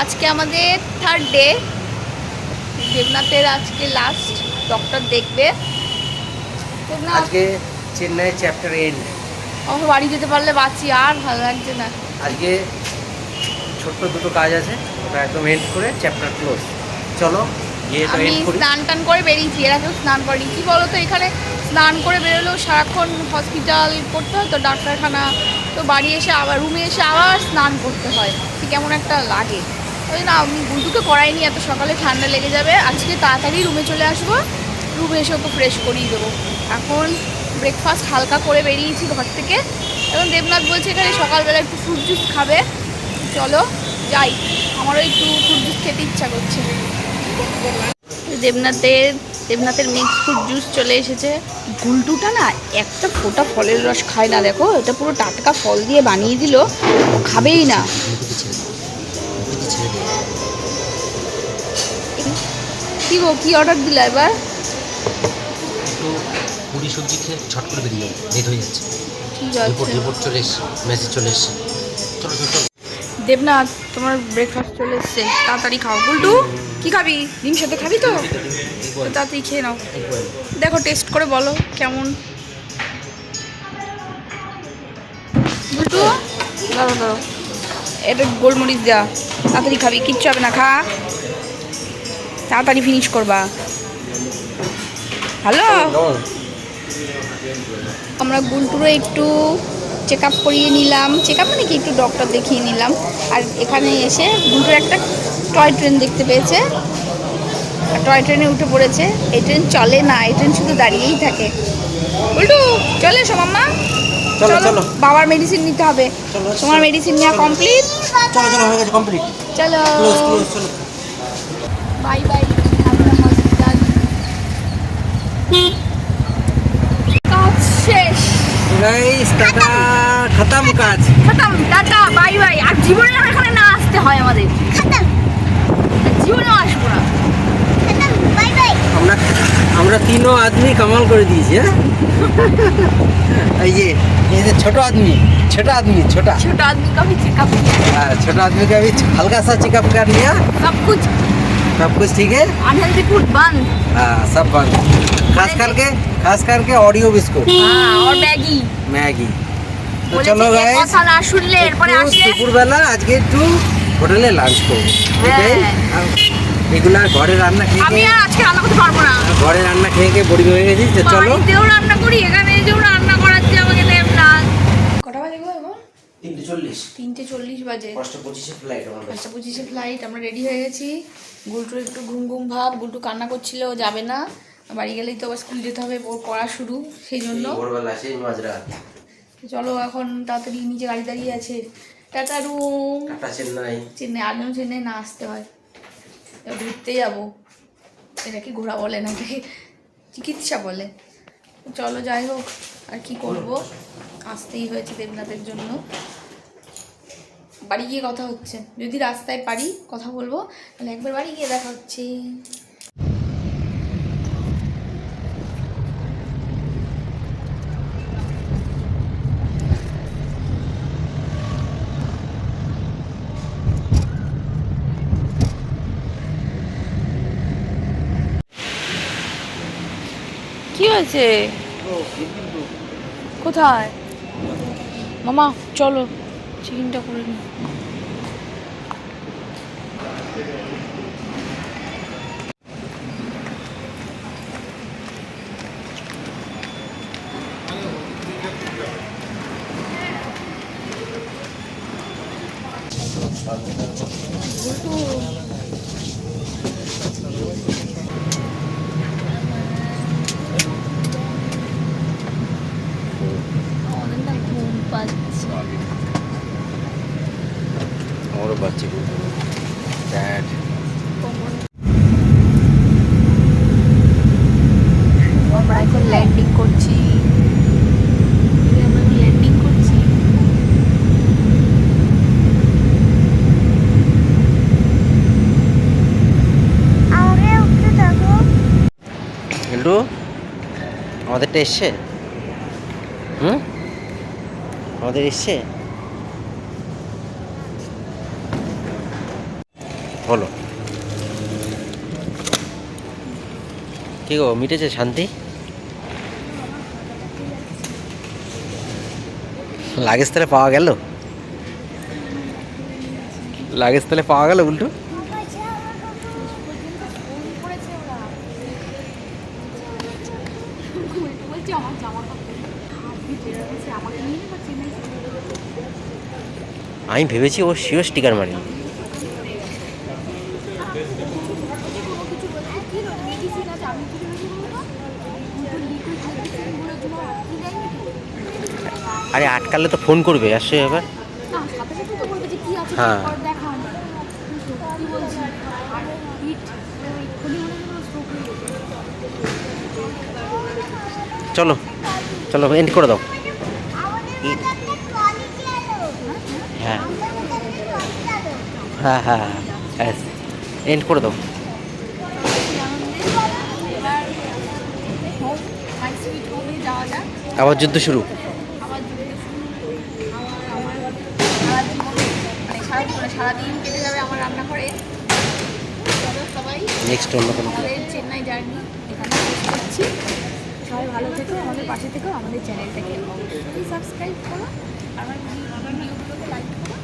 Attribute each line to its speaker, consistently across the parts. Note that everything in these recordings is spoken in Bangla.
Speaker 1: আজকে আমাদের থার্ড ডে দেবনাথের আজকে লাস্ট ডক্টর দেখবে।
Speaker 2: আজকে চেন্নাই চ্যাপ্টার এন্ড
Speaker 1: আমার বাড়ি যেতে পারলে বাঁচি আর ভালো লাগছে না।
Speaker 2: আজকে ছোট্ট দুটো কাজ আছে ওটা একদম এন্ড করে চ্যাপ্টার ক্লোজ চলো
Speaker 1: আমি স্নান টান করে বেরিয়েছি এরা কেউ স্নান করেনি। কি বলো তো এখানে স্নান করে বেরোলেও সারাক্ষণ হসপিটাল করতে হয় তো ডাক্তারখানা তো বাড়ি এসে আবার রুমে এসে আবার স্নান করতে হয়। কেমন একটা লাগে। ওই না গুলটুকে করাইনি এত সকালে ঠান্ডা লেগে যাবে। আজকে তাড়াতাড়ি রুমে চলে আসব। রুমে এসে ওকে ফ্রেশ করিয়ে দেবো। এখন ব্রেকফাস্ট হালকা করে বেরিয়েছি ঘর থেকে। এবং দেবনাথ বলছে এখানে সকালবেলা একটু ফ্রুট জুস খাবে। চলো, যাই। আমারও একটু ফ্রুট জুস খেতে ইচ্ছা করছে। দেবনাথের দেবনাথের মিক্স ফ্রুট জুস চলে এসেছে। গুলটুটা না, একটা ফোঁটা ফলের রস খায় না, দেখো। এটা পুরো টাটকা ফল দিয়ে বানিয়ে দিল। খাবেই না। কি গো কি অর্ডার দিলা এবার?
Speaker 3: একটু পুরি সবজি খেয়ে ছট করে বেরিয়ে যাব লেট হয়ে যাচ্ছে। রিপোর্ট রিপোর্ট চলে এসছে মেসেজ চলে এসছে। চলো চলো চলো।
Speaker 1: দেবনাথ তোমার ব্রেকফাস্ট চলে এসছে। তাড়াতাড়ি খাও। গুলটু কি খাবি? ডিম সাথে খাবি তো? তাড়াতাড়ি খেয়ে নাও। দেখো টেস্ট করে বলো কেমন? দুটো দাঁড়ো দাঁড়ো এটা গোলমরিচ দেওয়া তাড়াতাড়ি খাবি কিচ্ছু হবে না খা। তাড়াতাড়ি ফিনিশ করবা। হ্যালো আমরা গুলটুরো একটু চেক আপ করিয়ে নিলাম। চেক আপ মানে কি? একটু ডক্টর দেখিয়ে নিলাম। আর এখানে এসে গুলটুর একটা টয় ট্রেন দেখতে পেয়েছে। আর টয় ট্রেনে উঠে পড়েছে। এই ট্রেন চলে না এই ট্রেন শুধু দাঁড়িয়েই থাকে। উল্টু চলে এসো মাম্মা।
Speaker 2: চলো, চলো।
Speaker 1: বাবার মেডিসিন নিতে হবে। তোমার মেডিসিন নেওয়া কমপ্লিট
Speaker 2: চলো চলো হয়ে গেছে কমপ্লিট
Speaker 1: চলো।
Speaker 2: চলো।
Speaker 1: বাই বাই আমরা হসপিটাল কাজ শেষ
Speaker 2: গাইস টাটা খতম কাজ
Speaker 1: খতম টাটা বাই বাই আর জীবনে আর এখানে না আসতে হয় আমাদের খতম জীবনেও আসবো না খতম বাই বাই
Speaker 2: আমরা আমরা তিনও আদমি কামাল করে দিয়েছি হ্যাঁ এই যে এই যে ছোট आदमी छोटा आदमी छोटा
Speaker 1: छोटा आदमी का भी चेकअप
Speaker 2: हाँ, छोटा आदमी का भी हल्का सा चेकअप कर लिया
Speaker 1: सब कुछ
Speaker 2: सब कुछ ठीक है
Speaker 1: अनहेल्दी फूड बंद
Speaker 2: हाँ सब बंद खास करके खास करके ऑडियो बिस्कुट
Speaker 1: হ্যাঁ और ম্যাগি
Speaker 2: ম্যাগি তো
Speaker 1: বলেছে
Speaker 2: চলো
Speaker 1: এ
Speaker 2: গাইস
Speaker 1: কথা না শুনলে এরপরে আসলে
Speaker 2: দুপুরবেলা আজকে একটু হোটেলে লাঞ্চ করবো এটাই রেগুলার ঘরে রান্না খেয়ে
Speaker 1: আমি
Speaker 2: খেয়ে
Speaker 1: আর আজকে রান্না করতে পারবো না
Speaker 2: ঘরে রান্না খেয়ে খেয়ে বোরিং হয়ে গেছি তো চলো
Speaker 1: বাড়িতেও রান্না করি এখানে যেও রান্না করাচ্ছে আমাকে
Speaker 2: চল্লিশ।
Speaker 1: তিনটে চল্লিশ বাজে।
Speaker 2: পাঁচটা পঁচিশে ফ্লাইট আমার
Speaker 1: পাঁচটা পঁচিশে ফ্লাইট আমরা রেডি হয়ে গেছি। গুলটুর একটু ঘুম ঘুম ভাব গুলটু কান্না করছিল যাবে না। বাড়ি গেলেই তো আবার স্কুল যেতে হবে ওর পড়া শুরু সেই জন্য
Speaker 2: ভোরবেলা সেই মাঝরাত।
Speaker 1: চলো এখন তাড়াতাড়ি নিচে গাড়ি দাঁড়িয়ে আছে। Tata room.
Speaker 2: Tata Chennai.
Speaker 1: Chennai আর যেন চেন্নাই না আসতে হয়। ঘুরতে যাব। এটাকে ঘোরা বলে নাকি? চিকিৎসা বলে। চলো যাই হোক আর কি করব? আসতেই হয়েছে দেবনাথের জন্য। বাড়ি গিয়ে কথা হচ্ছে। যদি রাস্তায় পারি কথা বলব তাহলে একবার বাড়ি গিয়ে দেখা হচ্ছে। কি হয়েছে? কোথায়? মামা চলো। চিকেনটা করে নি আমাদের না ঘুম পাচ্ছে
Speaker 2: আমারও বাচ্চা। ড্যাড
Speaker 1: আমরা এখন ল্যান্ডিং করছি।
Speaker 2: আমাদেরটা এসছে? হুম? আমাদের এসছে? হলো। কি গো, মিটেছে শান্তি? লাগেজ তাহলে পাওয়া গেল? লাগেজ তাহলে পাওয়া গেল, উল্টো? আমি ভেবেছি জামা শিওর স্টিকার
Speaker 1: নিয়ে
Speaker 2: আরে আটকালে তো ফোন করবে, আসছে এবার। হ্যাঁ। চলো চলো এন্ড করে দাও। হ্যাঁ হ্যাঁ হ্যাঁ হ্যাঁ। এন্ড করে দাও। আবার যুদ্ধ শুরু।
Speaker 1: সারাদিন কেটে যাবে আমার রান্নাঘরে
Speaker 2: নেক্সট
Speaker 1: চেন্নাই জার্নি এখানে সবাই ভালো থেকো আমাদের পাশে থেকো আমাদের চ্যানেলটাকে অবশ্যই সাবস্ক্রাইব করো আমার লাইক করো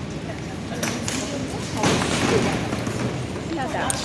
Speaker 1: অবশ্যই জানাও। টাটা